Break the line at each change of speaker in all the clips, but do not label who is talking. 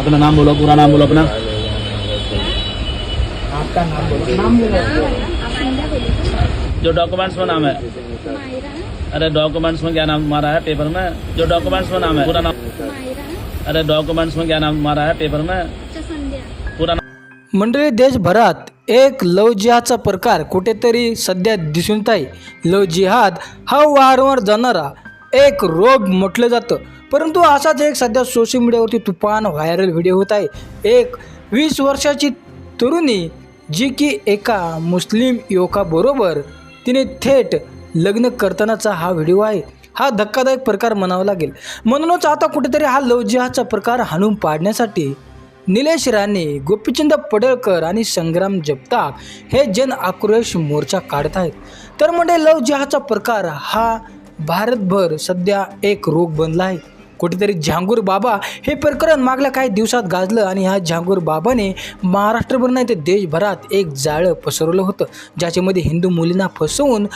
अपना नाम बोलो पूरा नाम बोलो अपना
आपका नाम बोलो नाम बोलो
जो डॉक्यूमेंट्स में नाम है अरे डॉक्यूमेंट्स में क्या नाम मारा है पेपर में? जो डॉक्यूमेंट्स में नाम है पूरा नाम अरे डॉक्यूमेंट्स में क्या नाम मारा है पेपर में? पूरा नाम
मंडळी देशभरात एक लव जिहादचा प्रकार कुठेतरी सध्या दिसून आहे. लव जिहाद हा वारंवार जाणारा एक रोग म्हटलं जातं. परंतु असाच एक सध्या सोशल मीडियावरती तुफान व्हायरल व्हिडिओ होत आहे. एक वीस वर्षाची तरुणी जी की एका मुस्लिम युवकाबरोबर तिने थेट लग्न करतानाचा हा व्हिडिओ आहे. हा धक्कादायक प्रकार म्हणावा लागेल. म्हणूनच आता कुठेतरी हा लवजिहाचा प्रकार हाणून पाडण्यासाठी निलेश राणे गोपीचंद पडळकर आणि संग्राम जगताप हे जन आक्रोश मोर्चा काढत आहेत. तर म्हणजे लव जिहाचा प्रकार हा भारतभर सध्या एक रोग बनला आहे. कुठेतरी झांगूर बाबा हे प्रकरण मागल्या काही दिवसात गाजलं आणि ह्या झांगूर बाबाने महाराष्ट्रभर नाही तर देशभरात एक जाळं पसरवलं होतं ज्याच्यामध्ये हिंदू मुलींना फसवून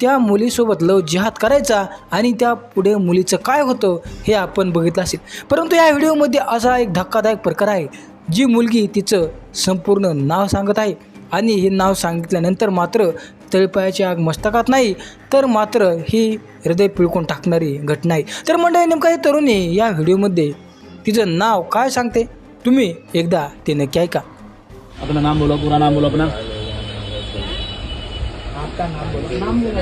त्या मुलीसोबत लव जिहाद करायचा आणि त्या पुढे मुलीचं काय होतं हे आपण बघितलं असेल. परंतु या व्हिडिओमध्ये असा एक धक्कादायक प्रकार आहे जी मुलगी तिचं संपूर्ण नाव सांगत आहे आणि हे नाव सांगितल्यानंतर मात्र तळपायाची आग मस्तकात नाही तर मात्र ही हृदय पिळकून टाकणारी घटना आहे. तर मंडळी नेमका ही तरुणी या व्हिडिओमध्ये तिचं नाव काय सांगते? तुम्ही एकदा ते नक्की ऐका.
अपना नाम बोलो पूरा नाम बोलो अपना
आपका नाम बोलो नाम बोलो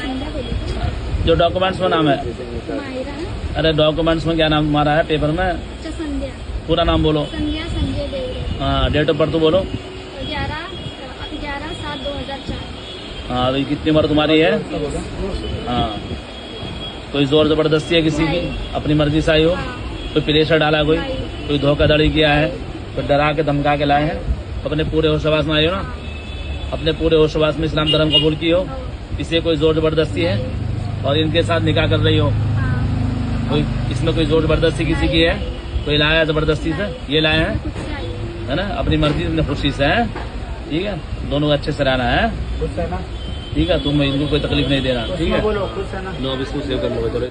संध्या बोलू
जो डॉक्यूमेंट्स में नाम है
मायरा.
अरे डॉक्यूमेंट्स में क्या नाम मारा है? पेपर में? पूरा नाम बोलो. हाँ डेट ऑफ बर्थ तो बोलो.
ग्यारह
हाँ अभी कितनी उम्र तुम्हारी है? हाँ। कोई ज़ोर ज़बरदस्ती है किसी की? अपनी मर्ज़ी से आई हो? कोई प्रेशर डाला कोई? कोई धोखाधड़ी किया है? कोई डरा के धमका के लाए हैं? अपने पूरे होशवास में आई हो ना? अपने पूरे होशवास में इस्लाम धर्म कबूल की हो? इसे कोई ज़ोर ज़बरदस्ती है? और इनके साथ निकाह कर रही हो?
हाँ।
कोई इसमें कोई ज़ोर ज़बरदस्ती किसी की है? कोई लाया ज़बरदस्ती से? ये लाए हैं? है ना? अपनी मर्ज़ी अपनी खुशी से है? ठीक है? दोनों अच्छे से रहना है ठीक है तुम इनको कोई तकलीफ नहीं देना ठीक है? लो अब इसको सेव कर लो चलो।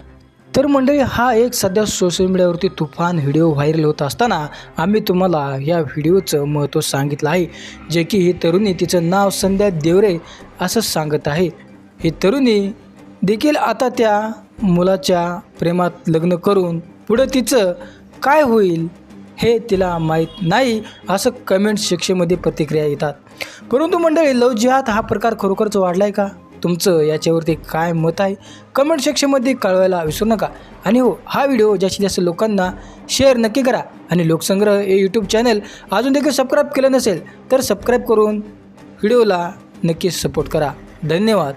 तर मंडळी हा एक सध्या सोशल मीडियावरती तुफान व्हिडिओ व्हायरल होत असताना आम्ही तुम्हाला या व्हिडिओचं महत्त्व सांगितलं आहे जे की ही तरुणी तिचं नाव संध्या देवरे असं सांगत आहे. ही तरुणी देखील आता त्या मुलाच्या प्रेमात लग्न करून पुढं तिचं काय होईल? हे तिला माहीत नाही असं कमेंट शिक्षेमध्ये प्रतिक्रिया येतात. परंतु मंडळी लव जिहाद हा प्रकार खरोखरच वाढला आहे का? तुमचं याच्यावरती काय मत आहे? कमेंट सेक्शनमध्ये कळवायला विसरू नका. आणि हो हा व्हिडिओ जास्तीत जास्त लोकांना शेअर नक्की करा. आणि लोकसंग्रह हे यूट्यूब चॅनल अजून देखील सबस्क्राईब केलं नसेल तर सबस्क्राईब करून व्हिडिओला नक्की सपोर्ट करा. धन्यवाद.